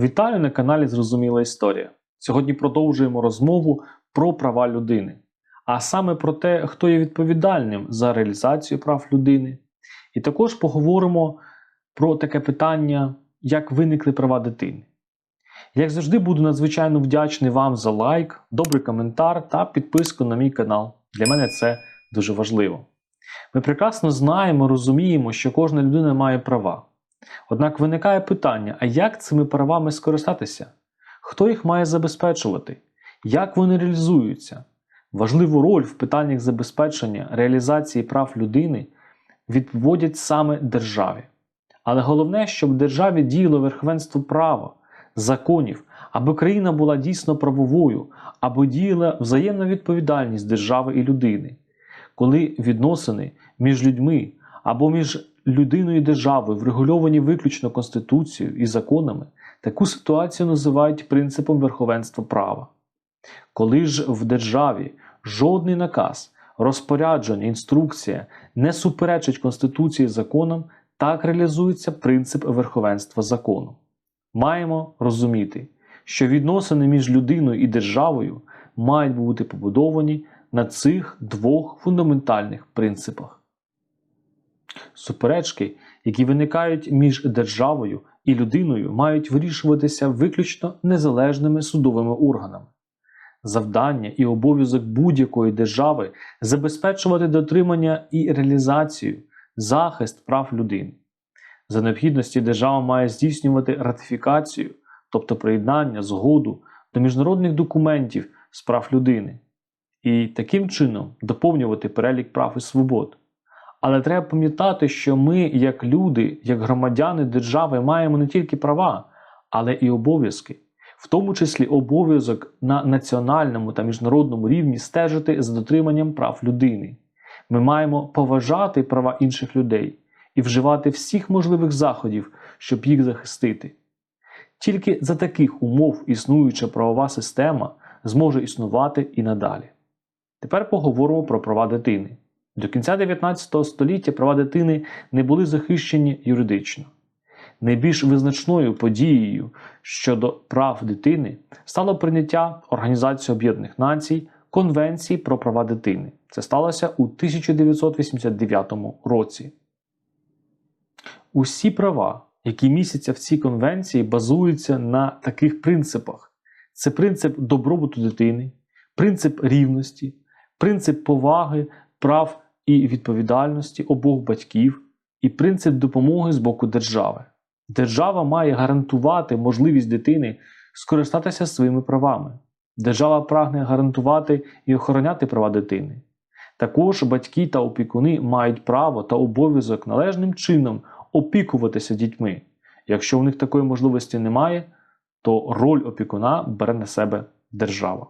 Вітаю на каналі Зрозуміла Історія. Сьогодні продовжуємо розмову про права людини, а саме про те, хто є відповідальним за реалізацію прав людини. І також поговоримо про таке питання, як виникли права дитини. Як завжди, буду надзвичайно вдячний вам за лайк, добрий коментар та підписку на мій канал. Для мене це дуже важливо. Ми прекрасно знаємо, розуміємо, що кожна людина має права. Однак виникає питання: а як цими правами скористатися? Хто їх має забезпечувати? Як вони реалізуються? Важливу роль в питаннях забезпечення реалізації прав людини відводять саме державі. Але головне, щоб державі діяло верховенство права, законів, аби країна була дійсно правовою, аби діяла взаємна відповідальність держави і людини, коли відносини між людьми або між людиною і державою врегульовані виключно Конституцією і законами, таку ситуацію називають принципом верховенства права. Коли ж в державі жодний наказ, розпорядження, інструкція не суперечить Конституції і законам, так реалізується принцип верховенства закону. Маємо розуміти, що відносини між людиною і державою мають бути побудовані на цих двох фундаментальних принципах. Суперечки, які виникають між державою і людиною, мають вирішуватися виключно незалежними судовими органами. Завдання і обов'язок будь-якої держави забезпечувати дотримання і реалізацію, захист прав людини. За необхідності держава має здійснювати ратифікацію, тобто приєднання, згоду до міжнародних документів з прав людини, і таким чином доповнювати перелік прав і свобод. Але треба пам'ятати, що ми, як люди, як громадяни держави, маємо не тільки права, але і обов'язки, в тому числі обов'язок на національному та міжнародному рівні стежити за дотриманням прав людини. Ми маємо поважати права інших людей і вживати всіх можливих заходів, щоб їх захистити. Тільки за таких умов існуюча правова система зможе існувати і надалі. Тепер поговоримо про права дитини. До кінця 19 століття права дитини не були захищені юридично. Найбільш визначною подією щодо прав дитини стало прийняття Організації Об'єднаних Націй Конвенції про права дитини. Це сталося у 1989 році. Усі права, які містяться в цій конвенції, базуються на таких принципах: це принцип добробуту дитини, принцип рівності, принцип поваги прав і відповідальності обох батьків і принцип допомоги з боку держави. Держава має гарантувати можливість дитини скористатися своїми правами. Держава прагне гарантувати і охороняти права дитини. Також батьки та опікуни мають право та обов'язок належним чином опікуватися дітьми. Якщо у них такої можливості немає, то роль опікуна бере на себе держава.